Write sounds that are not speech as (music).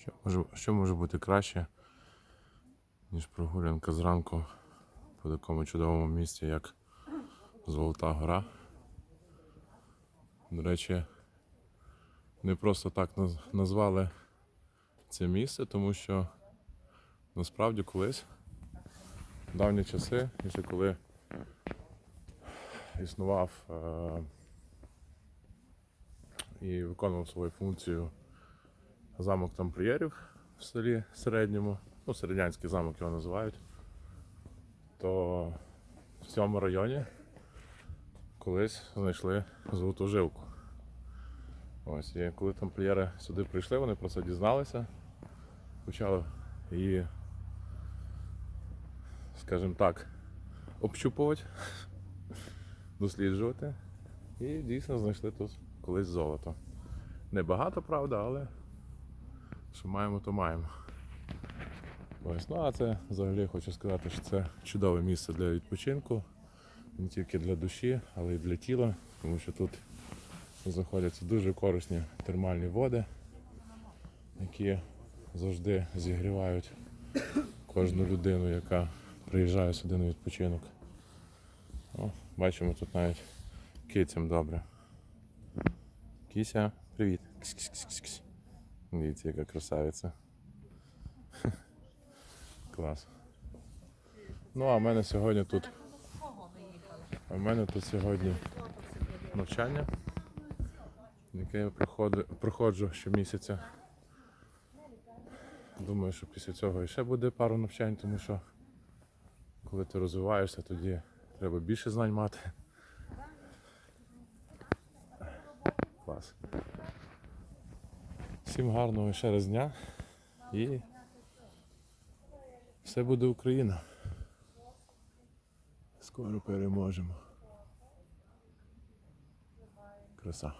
Що може, що може бути краще, ніж прогулянка зранку по такому чудовому місці, як Золота Гора. До речі, не просто так назвали це місце, тому що насправді колись, в давні часи, ще коли існував е- і виконував свою функцію замок тамплієрів в селі середньому, ну, середнянський замок його називають, то в цьому районі колись знайшли золоту жилку. Ось, і коли тамплієри сюди прийшли, вони про це дізналися, почали її, скажімо так, общупувати, (laughs) досліджувати. І дійсно знайшли тут колись золото. Небагато, правда, але що маємо, то маємо. Ось, ну а це взагалі хочу сказати, що це чудове місце для відпочинку. Не тільки для душі, але й для тіла, тому що тут знаходяться дуже корисні термальні води, які завжди зігрівають кожну людину, яка приїжджає сюди на відпочинок. О, бачимо тут навіть кицям добре. Кіся, привіт. Кс-кс-кс-кс. Дивіться, яка красавиця. (laughs) Клас. Ну, а в мене сьогодні тут. А в мене тут сьогодні навчання, яке я проходжу, проходжу щомісяця. Думаю, що після цього ще буде пару навчань, тому що коли ти розвиваєшся, тоді треба більше знань мати. Клас. Всім гарного ще раз дня і все буде Україна. Скоро переможемо. Краса.